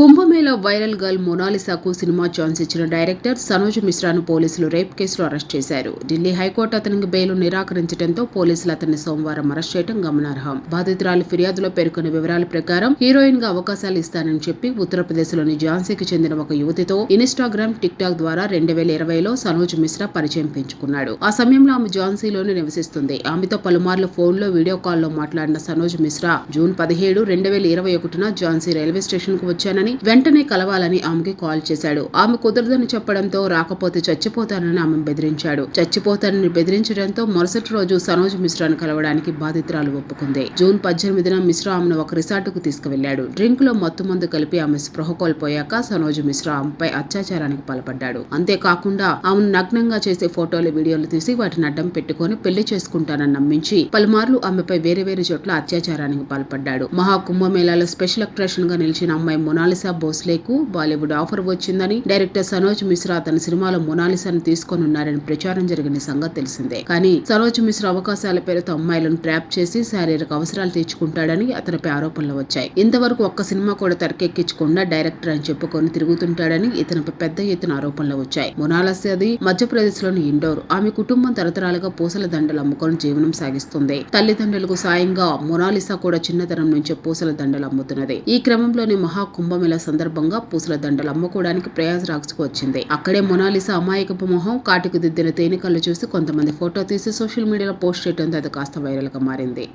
Kumbh Mela viral girl మొనాలిసాకు cinema chance ఇచ్చిన director Sanoj మిశ్రాను పోలీసులు రేప్ కేసులో అరెస్ట్ చేశారు. ఢిల్లీ హైకోర్టు అతనికి బెయిల్ నిరాకరించడంతో పోలీసులు అతన్ని సోమవారం అరెస్ట్ చేయడం గమనార్హం. బాధితురాలి ఫిర్యాదులో పేర్కొన్న వివరాల ప్రకారం హీరోయిన్గా అవకాశాలు ఇస్తానని చెప్పి ఉత్తరప్రదేశ్లోని ఝాన్సీకి చెందిన ఒక యువతితో ఇన్స్టాగ్రామ్ టిక్ టాక్ ద్వారా రెండు వేల ఇరవైలో సనోజ్ మిశ్రా పరిచయం పెంచుకున్నాడు. ఆ సమయంలో ఆమె ఝాన్సీలోనే నివసిస్తుంది. ఆమెతో పలుమార్లు ఫోన్లో వీడియో కాల్లో మాట్లాడిన సనోజ్ మిశ్రా జూన్ పదిహేడు రెండు వేల ఇరవై ఒకటిన ఝాన్సీ రైల్వే స్టేషన్కు వచ్చానని వెంటనే కలవాలని ఆమెకి కాల్ చేశాడు. ఆమె కుదరదని చెప్పడంతో రాకపోతే చచ్చిపోతానని ఆమె బెదిరించాడు. చచ్చిపోతానని బెదిరించడంతో మరుసటి రోజు సనోజ్ మిశ్రాను కలవడానికి బాధితురాలు ఒప్పుకుంది. జూన్ పద్దెనిమిదిన మిశ్రా ఆమెను ఒక రిసార్టుకు తీసుకువెళ్ళాడు డ్రింక్లో మత్తు మందు కలిపి ఆమె స్పృహ కోల్పోయాక సనోజ్ మిశ్రా ఆమెపై అత్యాచారానికి పాల్పడ్డాడు. అంతేకాకుండా ఆమెను నగ్నంగా చేసే ఫోటోలు వీడియోలు తీసి వాటిని అడ్డం పెట్టుకుని పెళ్ళి చేసుకుంటానని నమ్మించి పలుమార్లు ఆమెపై వేరే వేరే చోట్ల అత్యాచారానికి పాల్పడ్డాడు. మహాకుంభమేళాలో స్పెషల్ అట్రాక్షన్గా నిలిచిన అమ్మాయి మొనాలిసా భోస్లేకు బాలీవుడ్ ఆఫర్ వచ్చిందని డైరెక్టర్ సనోజ్ మిశ్రా తన సినిమాలో మొనాలిసాను తీసుకోనున్నారని ప్రచారం జరిగిన సంగతి తెలిసిందే. కానీ సనోజ్ మిశ్రా అవకాశాల పేరుతో అమ్మాయిలను ట్రాప్ చేసి శారీరక అవసరాలు తీర్చుకుంటాడని అతనిపై ఆరోపణలు వచ్చాయి. ఇంతవరకు ఒక్క సినిమా కూడా తెరకెక్కించకుండా డైరెక్టర్ అని చెప్పుకొని తిరుగుతుంటాడని ఇతనిపై పెద్ద ఎత్తున ఆరోపణలు వచ్చాయి. మొనాలసది మధ్యప్రదేశ్లోని ఇండోర్. ఆమె కుటుంబం తరతరాలుగా పూసల దండలు అమ్ముకొని జీవనం సాగిస్తుంది. తల్లిదండ్రులకు సాయంగా మొనాలిసా కూడా చిన్నతనం నుంచే పూసల దండలు అమ్ముతున్నది. ఈ క్రమంలోని మహా కుంభమేళ సందర్భంగా పూసల దండలు అమ్ముకోవడానికి ప్రయాస్ రాక్స్ వచ్చింది. అక్కడే మొనాలిసా అమాయకపు మొహం కాటికి దిద్దిన తేనికల్లు చూసి కొంతమంది ఫోటో తీసి సోషల్ మీడియాలో పోస్ట్ చేయడంతో అది కాస్త వైరల్గా మారింది.